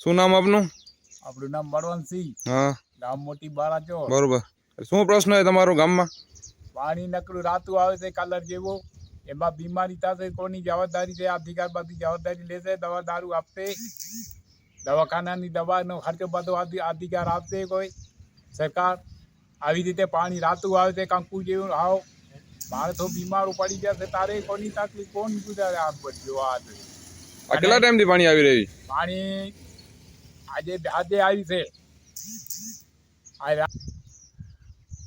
શું નામ આપનું? આપણું નામ બળવંતસિંહ હા. ગામ મોટી બાળા બરોબર. શું પ્રશ્ન છે તમારો ગામમાં? પાણી નકરું રાતું આવે છે કલર જેવો. એમાં બીમારી થશે કોની જવાબદારી છે? અધિકાર બધી જવાબદારી લેશે દવા દારૂ આપશે. દવાખાનાની દવાનો ખર્ચો બધો અધિકાર આપશે કોઈ. સરકાર આવી રીતે પાણી રાતું આવે છે કંકુ જેવું. આવ. માણસો બીમારો પડી જશે. તારે કોની તકલીફ? કોણ ગુજારે આ બધું આ બધું? આ કેટલા ટાઈમથી પાણી આવી રહી પાણી આજે આજે આવી છે.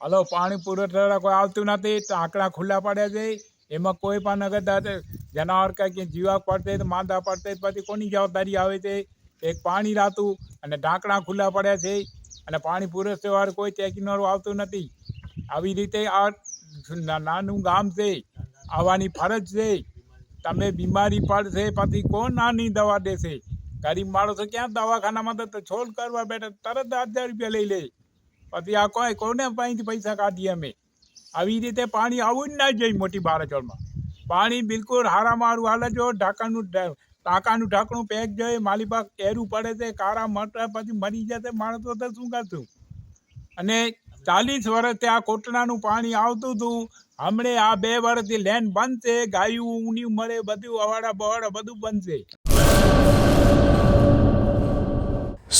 હલો, પાણી પુરવઠા કોઈ આવતું નથી આંકડા ખુલ્લા પડે છે. એમાં કોઈ પણ અગર જનાવર કંઈક જીવા પડતે માંદા પડતે પછી કોની જવાબદારી આવે છે? એક પાણી રાતું અને ઢાંકણા ખુલ્લા પડ્યા છે અને પાણી પુરવઠાવાળું કોઈ ચેકિંગવાળું આવતું નથી. આવી રીતે આ નાનું ગામ છે, આવવાની ફરજ છે. તમે બીમારી પડશે, પછી કોણ નાની દવા દેશે? ગરીબ માણસો ક્યાં દવાખાનામાં તો છોડ કરવા બેઠા, તરત હજાર રૂપિયા લઈ લે. પછી આ કોઈ, કોને પાણીથી પૈસા કાઢીએ અમે? આવી રીતે પાણી આવું જ ના જોઈએ મોટી બારાચોળમાં પાણી બિલકુલ હારા મારું હાલે જો, ઢાંકણનું ટાંકાનું ઢાંકણું પેક જોઈએ માલીબાગ એરું પડે છે, કારા મટર પછી મરી જશે માણસો તો શું કરશું? અને ચાલીસ વર્ષથી આ કોટડાનું પાણી આવતું હતું. હમણે આ બે વર્ષથી લેન બંધ છે, ગાયું ઊની મળે, બધું અવાડા બવાડા બધું બંધ છે.